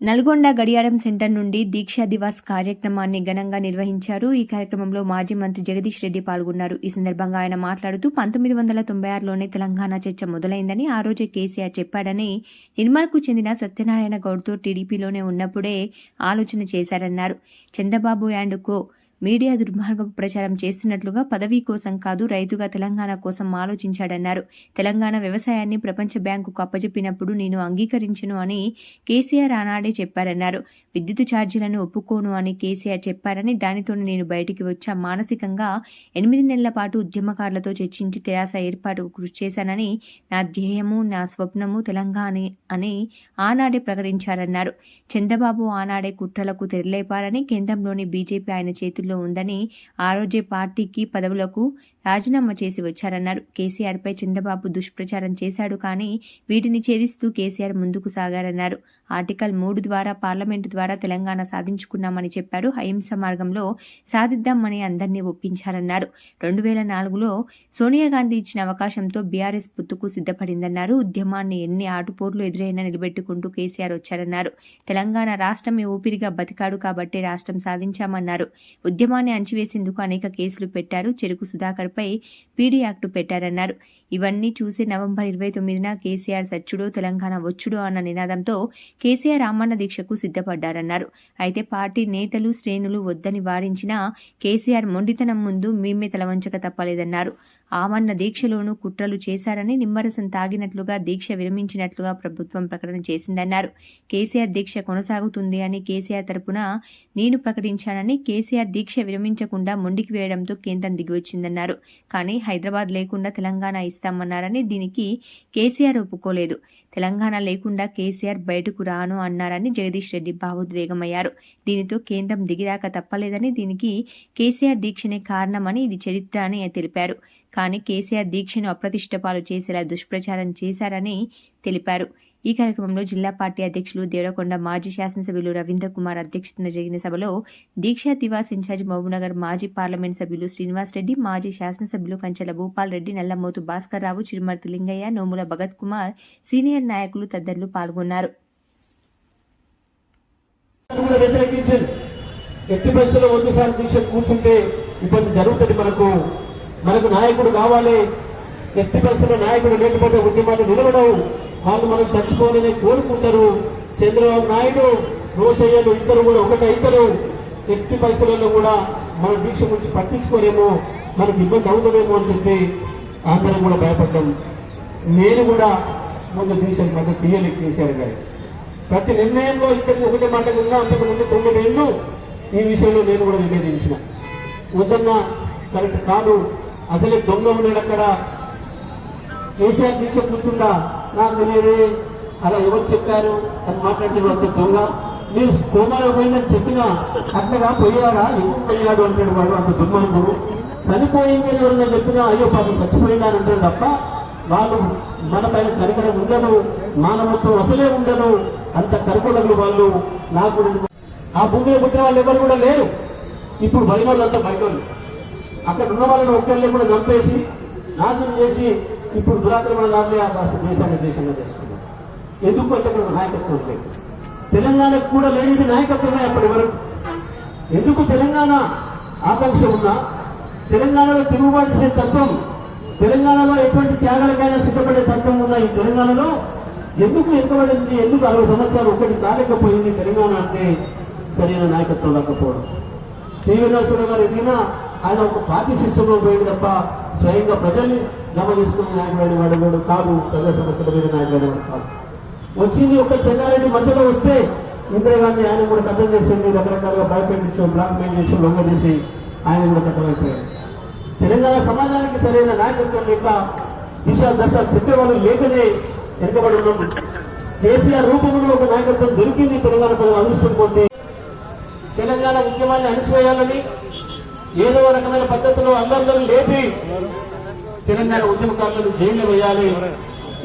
నల్గొండ గడియారం సెంటర్ నుండి దీక్షా దివాస్ కార్యక్రమాన్ని ఘనంగా నిర్వహించారు. ఈ కార్యక్రమంలో మాజీ మంత్రి జగదీష్ రెడ్డి పాల్గొన్నారు. ఈ సందర్భంగా ఆయన మాట్లాడుతూ పంతొమ్మిది వందల తొంభై ఆరులోనే తెలంగాణ చర్చ మొదలైందని ఆ రోజే కేసీఆర్ చెప్పాడని నిర్మల్కు చెందిన సత్యనారాయణ గౌడ్తో టీడీపీలోనే ఉన్నప్పుడే ఆలోచన చేశారన్నారు. చంద్రబాబు అండ్ కో మీడియా దుర్మార్గపు ప్రచారం చేస్తున్నట్లుగా పదవీ కోసం కాదు రైతుగా తెలంగాణ కోసం ఆలోచించాడన్నారు. తెలంగాణ వ్యవసాయాన్ని ప్రపంచ బ్యాంకుకు అప్పజెప్పినప్పుడు నేను అంగీకరించను అని కేసీఆర్ ఆనాడే చెప్పారన్నారు. విద్యుత్ ఛార్జీలను ఒప్పుకోను అని కేసీఆర్ చెప్పారని దానితోనే నేను బయటికి వచ్చా. మానసికంగా ఎనిమిది నెలల పాటు ఉద్యమకారులతో చర్చించి తెరాస ఏర్పాటుకు కృషి చేశానని నా ధ్యేయము నా స్వప్నము తెలంగాణ అని ఆనాడే ప్రకటించారన్నారు. చంద్రబాబు ఆనాడే కుట్రలకు తెరలేపారని కేంద్రంలోని బీజేపీ ఆయన చేతుల్లో ఉందని ఆ రోజే పార్టీకి పదవులకు రాజీనామా చేసి వచ్చారన్నారు. కేసీఆర్పై చంద్రబాబు దుష్ప్రచారం చేశాడు కానీ వీటిని ఛేదిస్తూ కేసీఆర్ ముందుకు సాగారన్నారు. ఆర్టికల్ మూడు ద్వారా పార్లమెంటు ద్వారా తెలంగాణ సాధించుకున్నామని చెప్పారు. అహింస మార్గంలో సాధిద్దామని అందరినీ ఒప్పించారన్నారు. రెండు వేల నాలుగులో సోనియా గాంధీ ఇచ్చిన అవకాశంతో బీఆర్ఎస్ పుత్తుకు సిద్ధపడిందన్నారు. ఉద్యమాన్ని ఎన్ని ఆటుపోట్లు ఎదురైనా నిలబెట్టుకుంటూ కేసీఆర్ వచ్చారన్నారు. తెలంగాణ రాష్ట్రమే ఊపిరిగా బతికాడు కాబట్టే రాష్ట్రం సాధించామన్నారు. ఉద్యమాన్ని అణచివేసేందుకు అనేక కేసులు పెట్టారు. చెరుకు సుధాకర్పై పీడీ యాక్టు పెట్టారన్నారు. ఇవన్నీ చూసి నవంబర్ ఇరవై తొమ్మిదిన కేసీఆర్ సచ్చుడో తెలంగాణ వచ్చుడో అన్న నినాదంతో కేసీఆర్ రామన్న దీక్షకు సిద్ధపడ్డారన్నారు. అయితే పార్టీ నేతలు శ్రేణులు వద్దని వారించినా కేసీఆర్ మొండితనం ముందు మేమే తలవంచక తప్పలేదన్నారు. ఆమన్న దీక్షలోనూ కుట్రలు చేశారని నిమ్మరసం తాగినట్లుగా దీక్ష విరమించినట్లుగా ప్రభుత్వం ప్రకటన చేసిందన్నారు. కేసీఆర్ దీక్ష కొనసాగుతుంది అని కేసీఆర్ తరపున నేను ప్రకటించానని కేసీఆర్ దీక్ష విరమించకుండా మొండికి వేయడంతో కేంద్రం దిగివచ్చిందన్నారు. కానీ హైదరాబాద్ లేకుండా తెలంగాణ ఇస్తామన్నారని దీనికి కేసీఆర్ ఒప్పుకోలేదు. తెలంగాణ లేకుండా కేసీఆర్ బయటకు రాను అన్నారని జగదీష్ రెడ్డి భావోద్వేగమయ్యారు. దీనితో కేంద్రం దిగిరాక తప్పలేదని దీనికి కేసీఆర్ దీక్షనే కారణమని ఇది చరిత్ర అని తెలిపారు. కానీ కేసీఆర్ దీక్షను అప్రతిష్టపాలు చేసేలా దుష్ప్రచారం చేశారని తెలిపారు. ఈ కార్యక్రమంలో జిల్లా పార్టీ అధ్యక్షులు దేవరకొండ మాజీ శాసనసభ్యులు రవీంద్ర కుమార్ అధ్యక్షతన జరిగిన సభలో దీక్షా తివాస్ ఇన్ఛార్జ్ మహబూబ్నగర్ మాజీ పార్లమెంట్ సభ్యులు శ్రీనివాస్ రెడ్డి మాజీ శాసనసభ్యులు కంచెల భూపాల్ రెడ్డి నల్లమోతు భాస్కర్ రావు చిరుమర్తి లింగయ్య నోముల భగత్ కుమార్ సీనియర్ నాయకులు తదితరులు పాల్గొన్నారు. ఎట్టి పరిస్థితుల్లో వద్దు దీక్ష కూర్చుంటే ఇబ్బంది జరుగుతుంది మనకు. మనకు నాయకుడు కావాలి. ఎట్టి పరిస్థితుల్లో నాయకుడు లేకపోతే ఉద్యమాలు నిలబడవు వాళ్ళు మనం చచ్చిపోవాలని కోరుకుంటారు. చంద్రబాబు నాయుడు రోషయ్యలు ఇద్దరు కూడా ఒకటే ఎట్టి పరిస్థితుల్లో కూడా మన దీక్ష గురించి పట్టించుకోలేమో. మనకు ఇబ్బంది అవుతుందేమో అని చెప్పి అందరం కూడా భయపడ్డాం. నేను కూడా ముందు దీక్షను మద్దతు తీయలేదు కేసీఆర్ గారు. ప్రతి నిర్ణయంలో ఇద్దరికి ఒకటే మాట ఉన్నా అంతకు ముందు తొమ్మిదేళ్ళు ఈ విషయంలో నేను కూడా నివేదించిన. వద్దన్న కరెక్ట్ కాదు. అసలే దొంగ ఉన్నాడు అక్కడ. కేసీఆర్ దీక్ష కూర్చుందా? నాకు తెలియదు. అలా ఎవరు చెప్పారు? అని మాట్లాడితే అంత దొంగ. మీరు కోమాలో పోయిందని చెప్పినా అట్లగా పోయాడా? ఎందుకు పోయాడు అంటాడు వాడు? అంత దుర్మార్గుడు. చనిపోయింది ఎవరైనా చెప్పినా అయ్యో పాపం చచ్చిపోయినారు అంటాడు తప్ప వాళ్ళు మన పైన కరికడం ఉండదు మానవత్వం అసలే ఉండదు అంత కరకుడలు వాళ్ళు నాకు ఆ భూమిలో పుట్టిన వాళ్ళు ఎవరు కూడా లేరు. ఇప్పుడు బయట వాళ్ళంతా బయట అక్కడ ఉన్న వాళ్ళని ఒక్కరిని కూడా చంపేసి నాశనం చేసి ఇప్పుడు దురాక్రమణ దాన్ని ఆ రాష్ట్ర దేశాన్ని దేశంగా చేస్తున్నారు ఎందుకు అంటే మన నాయకత్వం లేదు తెలంగాణకు కూడా లేనిది నాయకత్వమే అప్పటి వరకు. ఎందుకు తెలంగాణ ఆకాంక్ష ఉన్నా? తెలంగాణలో తిరుగుబాటు చేసే తత్వం తెలంగాణలో ఎటువంటి త్యాగాలకైనా సిద్ధపడే తత్వం ఉన్న ఈ తెలంగాణలో ఎందుకు ఎక్కబడింది ఎందుకు అరవై సంవత్సరాలు ఒకటి కాలేకపోయింది తెలంగాణ అంటే సరైన నాయకత్వం లేకపోవడం. శ్రీనివాసరావు గారు ఎదిగినా ఆయన ఒక పార్టీ సిస్టంలో పోయింది తప్ప స్వయంగా ప్రజల్ని గమనిస్తున్న నాయకుడైన వాడు కాదు. ప్రజా సమస్యల మీద నాయకుడు వాడు కాదు. వచ్చింది ఒక చెన్నారెడ్డి మధ్యలో వస్తే ఇందిరాగాంధీ ఆయన కూడా కథం చేసింది రకరకాలుగా భయపెట్టించు బ్లాక్ మెయిల్ చేసి లొంగ చేసి ఆయన కూడా కథమైపోయాడు తెలంగాణ సమాజానికి సరైన నాయకత్వం లేక దిశ దశ చెప్పేవాళ్ళు లేకనే వెనుకబడి ఉన్నాం. కేసీఆర్ రూపంలో ఒక నాయకత్వం దొరికింది తెలంగాణ ప్రజలు అదృష్టం తెలంగాణ ఉద్యమాన్ని అణిచివేయాలని ఏదో రకమైన పద్ధతిలో అందరినీ లేపి తెలంగాణ ఉద్యమకారులను జైలు వేయాలి.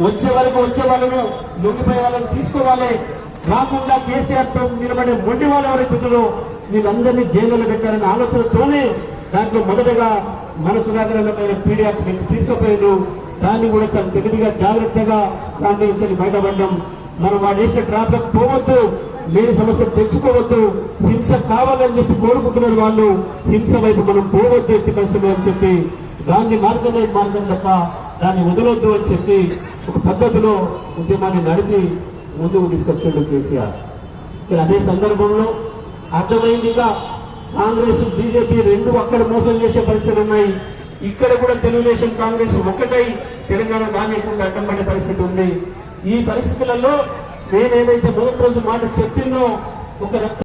వచ్చే వరకు వచ్చే వాళ్ళను లొంగిపోయే వాళ్ళని తీసుకోవాలి. రాకుండా కేసీఆర్తో నిలబడే మొండి వాళ్ళ ఎవరైతే వీళ్ళందరినీ జైల్లో పెట్టారనే ఆలోచనతోనే దాంట్లో మొదటగా మన సుధాకరమైన పీడియాక్ తీసుకుపోయారు దాన్ని కూడా చాలా తెలివిగా జాగ్రత్తగా దాంట్లో నుంచి బయటపడ్డాం. మనం వాడు వేసే ట్రాఫిక్ పోవద్దు. లేని సమస్య తెచ్చుకోవద్దు. హింస కావాలని చెప్పి కోరుకుంటున్నారు వాళ్ళు. హింస వైపు మనం పోవద్దు ఎట్టి పరిస్థితులు అని చెప్పి గాంధీ మార్గమే మార్గం తప్ప దాన్ని వదలొద్దు అని చెప్పి ఒక పద్ధతిలో ఉద్యమాన్ని నడిపి ముందుకు తీసుకొచ్చాడు కేసీఆర్. ఇక్కడ అదే సందర్భంలో అర్థమైందిగా కాంగ్రెస్ బీజేపీ రెండు అక్కడ మోసం చేసే పరిస్థితులు ఉన్నాయి. ఇక్కడ కూడా తెలుగుదేశం కాంగ్రెస్ ఒకటై తెలంగాణ నాయకుడికి అడ్డం పడే పరిస్థితి ఉంది. ఈ పరిస్థితులలో నేనేదైతే మొదటి రోజు మాట చెప్పిందో ఒక